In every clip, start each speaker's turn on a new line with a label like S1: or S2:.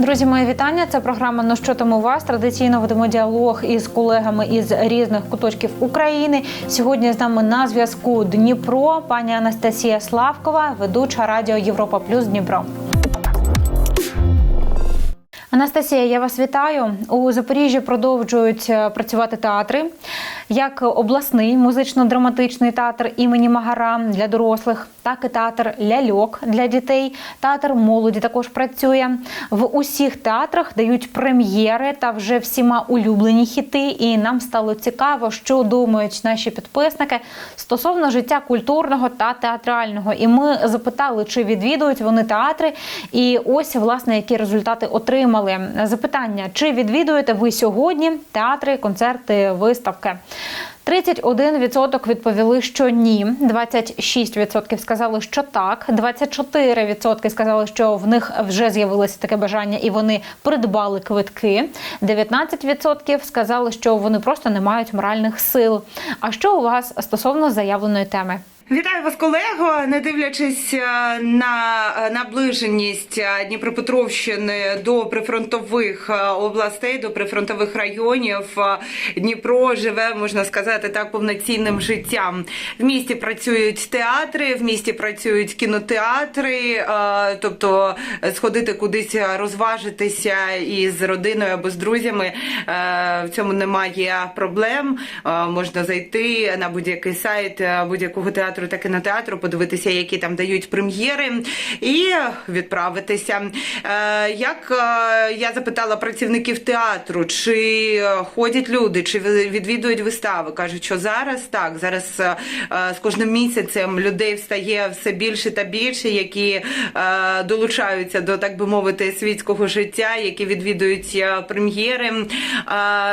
S1: Друзі, мої вітання. Це програма «Ну що там у вас. Традиційно ведемо діалог із колегами із різних куточків України. Сьогодні з нами на зв'язку Дніпро, пані Анастасія Славкова, ведуча радіо Європа Плюс Дніпро. Анастасія, я вас вітаю. У Запоріжжі продовжують е, працювати театри, як обласний музично-драматичний театр імені Магара для дорослих, так і театр ляльок для дітей. Театр молоді також працює. В усіх театрах дають прем'єри та вже всіма улюблені хіти. І нам стало цікаво, що думають наші підписники стосовно життя культурного та театрального. І ми запитали, чи відвідують вони театри, і ось власне які результати отримали. Запитання: чи відвідуєте ви сьогодні театри, концерти, виставки? 31% відповіли, що ні. 26% сказали, що так. 24% сказали, що в них вже з'явилося таке бажання, і вони придбали квитки. 19% сказали, що вони просто не мають моральних сил. А що у вас стосовно заявленої теми?
S2: Вітаю вас, колего. Не дивлячись е, на е, наближеність е, Дніпропетровщини до прифронтових областей, до прифронтових районів, Дніпро живе, можна сказати, так повноцінним життям. В місті працюють театри, в місті працюють кінотеатри, тобто сходити кудись розважитися із родиною або з друзями. В цьому немає проблем. Можна зайти на будь-який сайт будь-якого театру та кінотеатру, подивитися, які там дають прем'єри, і відправитися. Е, Як е, я запитала працівників театру, чи ходять люди, чи відвідують вистави, кажуть, що зараз так, зараз е, з кожним місяцем людей встає все більше та більше, які долучаються до так би мовити світського життя, які відвідують прем'єри.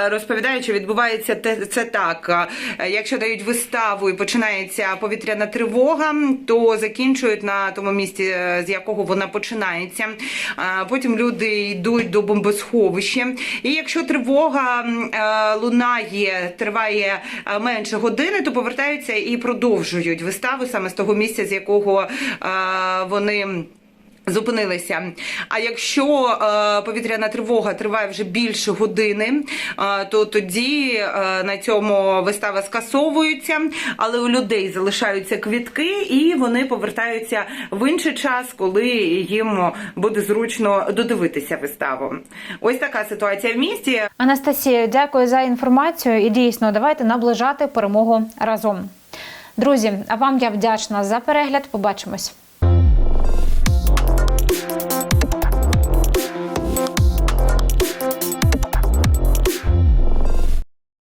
S2: Розповідають, що відбувається це так. Якщо дають виставу і починається повітряна тривога, то закінчують на тому місці, е, з якого вона починається. Е, Потім люди йдуть до бомбосховища. І якщо тривога е, лунає, триває менше години, то повертаються і продовжують виставу саме з того місця, з якого вони. Зупинилися. А якщо е, повітряна тривога триває вже більше години, е, то тоді е, на цьому вистава скасовується, але у людей залишаються квітки, і вони повертаються в інший час, коли їм буде зручно додивитися виставу. Ось така ситуація в місті.
S1: Анастасія, дякую за інформацію. І дійсно, давайте наближати перемогу разом. Друзі, а вам я вдячна за перегляд. Побачимось.